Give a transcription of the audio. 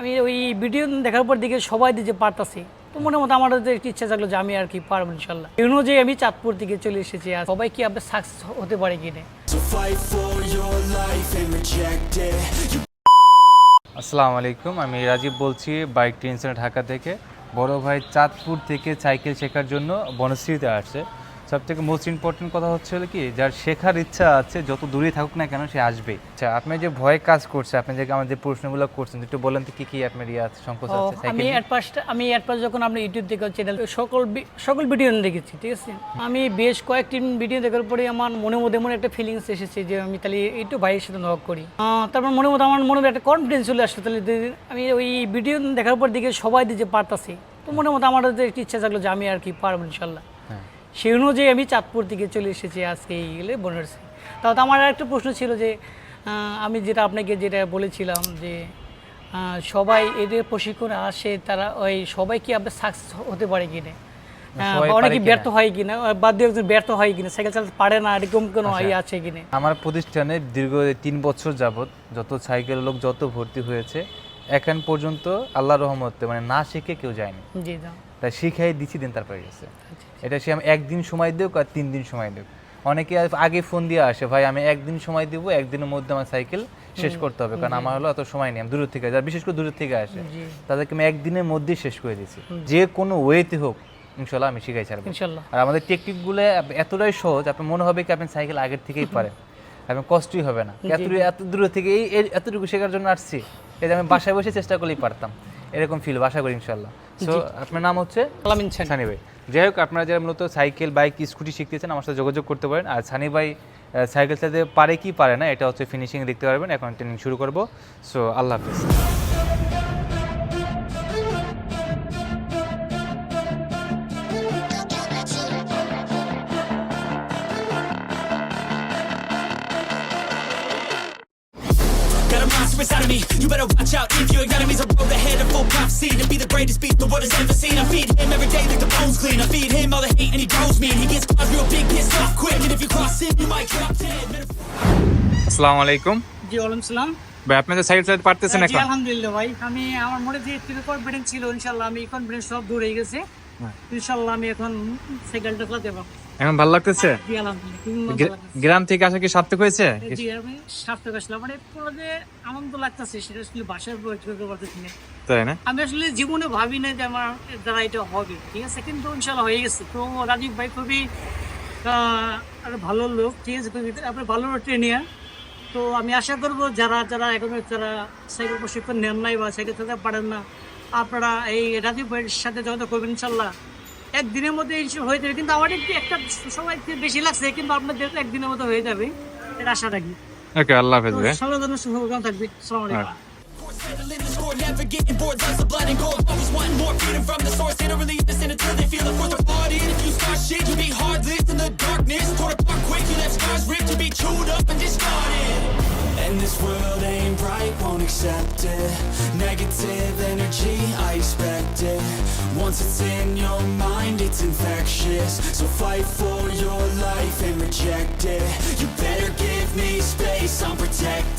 আমি ওই ভিডিও দেখার পর দিকে সবাই দিকে পারতাছি। তো মনে মতো আমার একটু ইচ্ছা থাকল যে আমি আর কি পারব ইনশাল্লাহ। এই অনুযায়ী আমি চাঁদপুর থেকে চলে এসেছি আর সবাই কি আপনার সাকসেস হতে পারে কিনে. You আসসালামু আলাইকুম আমি রাজীব বলছি বাইক ট্রেনসেন্টার ঢাকা থেকে। বড় ভাই চাঁদপুর থেকে সাইকেল শেখার জন্য বনশ্রীতে আসছে। সব থেকে মোস্ট ইম্পর্টেন্ট কথা হচ্ছে হলো কি যার শেখার ইচ্ছা আছে যত দূরে থাকুক না কেন সে আসবেই আচ্ছা আপনি যে ভয় কাজ করছে আপনি যে আমাদের যে প্রশ্নগুলো করছেন একটু বলেন তো কি কি আপনার ইয়ে আছে সংকোচ আছে আমি ফার্স্ট আমি ফার্স্ট যখন আমরা ইউটিউব থেকে চ্যানেল সকল সকল ভিডিও দেখেছি ঠিক আছে? আমি বেশ কয়েকটি ভিডিও দেখার পরে আমার মনের মধ্যে মনে একটা ফিলিংস এসেছে যে আমি তাহলে একটু ভাইয়ের সাথে নক করি। তারপর মনের মধ্যে আমার মনে একটা কনফিডেন্স চলে আসলো তাহলে আমি ওই ভিডিও দেখার পর দিকে সবাই দিকে পারতাছি। তো মনের মধ্যে আমার একটু ইচ্ছা থাকল যে আমি আর কি পারব ইনশাল্লাহ। সেই অনুযায়ী আমি চাঁদপুর থেকে চলে এসেছি আজকে এই গেলে বনারসি। তাও তো আমার একটা প্রশ্ন ছিল যে আমি যেটা আপনাকে যেটা বলেছিলাম যে সবাই এদের প্রশিক্ষণে আসে তারা ওই সবাই কি আপনার সাকসেস হতে পারে কিনা? অনেকে ব্যর্থ হয় কিনা? বাদ দিয়ে একজন ব্যর্থ হয় কিনা? সাইকেল চালাতে পারে না এরকম কোনো ইয়ে আছে কিনা? আমার প্রতিষ্ঠানে দীর্ঘ তিন বছর যাবত যত সাইকেল লোক যত ভর্তি হয়েছে এখন পর্যন্ত আল্লাহ রহমতে মানে না শিখে কেউ যায়নি। জি তাই শিখাই দিচ্ছি দিন তারপরে গেছে। আচ্ছা, এটা সে আমি একদিন সময় দেব আর তিন দিন সময় দেব অনেকে আগে ফোন দিয়ে আসে ভাই আমি একদিন সময় দেব একদিনের মধ্যে আমার সাইকেল শেষ করতে হবে কারণ আমার হলো অত সময় নেই আমি দূর থেকে যারা বিশেষ করে দূর থেকে আসে। তাদেরকে আমি একদিনের মধ্যেই শেষ করে দিয়েছি। যে কোনো ওয়েতে হোক ইনশাল্লাহ আমি শিখাই ছাড়বো। আর আমাদের টেকনিকগুলো এতটাই সহজ আপনার মনে হবে কি আপনি সাইকেল আগের থেকেই পারেন। আপনার কষ্টই হবে না। এত এত দূর থেকে এই এতটুকু শেখার জন্য আসছি। যে আমি বাসায় বসে চেষ্টা করলেই পারতাম। এরকম ফিল বাসা করি ইনশাল্লাহ সো আপনার নাম হচ্ছে? আলামিন। সানি ভাই। যাই হোক আপনারা যারা মূলত সাইকেল বাইক স্কুটি শিখতেছেন আমার সাথে যোগাযোগ করতে পারেন। আর সানি ভাই সাইকেল চালাতে পারে কি পারে না এটা হচ্ছে ফিনিশিং দেখতে পারবেন। এখন ট্রেনিং শুরু করব। সো আল্লাহ হাফিজ। Monster inside of me. You better watch out if your enemies are road ahead of full prophecy to be the greatest beast the world has ever seen. I feed him every day like the bones clean. I feed him all the hate and he grows me. And he gets caught real big, pissed off quick. And if you cross him, you might drop dead. আসসালামু আলাইকুম জি ওয়ালাইকুম সালাম ভাই আপনাদের cycle চালাতে পারতেছেন জি এখন আলহামদুলিল্লাহ ভাই আমি আমার মনে যে একটু কনফিডেন্স ছিল ইনশাল্লাহ আমি কনফিডেন্স সব দূর হয়ে গেছে হ্যাঁ। ইনশাল্লাহ আমি এখন সাইকেলটা চালাতে পারব এখন ভালো লাগতেছে। গ্রাম থেকে আসা কি সার্থক হয়েছে? সার্থক মানে আনন্দ লাগতেছে সেটা আসলে বাসায় প্রয়োগ করতে না। তাই না? আমি আসলে জীবনে ভাবি না যে আমার দ্বারা এটা হবে ঠিক আছে? কিন্তু ইনশাল্লাহ হয়ে গেছে। তো রাজীব ভাই খুবই ভালো লোক ঠিক আছে? আপনার ভালো ট্রেনিয়ার তো আমি আশা করব যারা যারা এখন যারা সাইকেল প্রশিক্ষণ নেন নাই বা সাইকেল চালাতে পারেন না আপনারা এই রাজীব ভাইয়ের সাথে যোগাযোগ করবেন ইনশাল্লাহ একদিনের মধ্যে ইনশাল্লাহ হয়ে যাবে কিন্তু আমার একটু একটা সময় বেশি লাগছে কিন্তু আপনাদের একদিনের মধ্যে হয়ে যাবে এটা আশা রাখি ওকে আল্লাহ হাফেজ ভাই সবার জন্য শুভকামনা থাকবে সালাম আলাইকুম Settling the score, never getting bored. Loves of blood and gold. Always wanting more freedom from the source. They don't really listen until they feel the force of blood in. If you start shit, you'll be hard lived in the darkness. Torn apart quick, you left scars ripped. You'll be chewed up and discarded. And this world ain't right, won't accept it. Negative energy. Once it's in your mind, it's infectious. So fight for your life and reject it. You better give me space, I'm protected.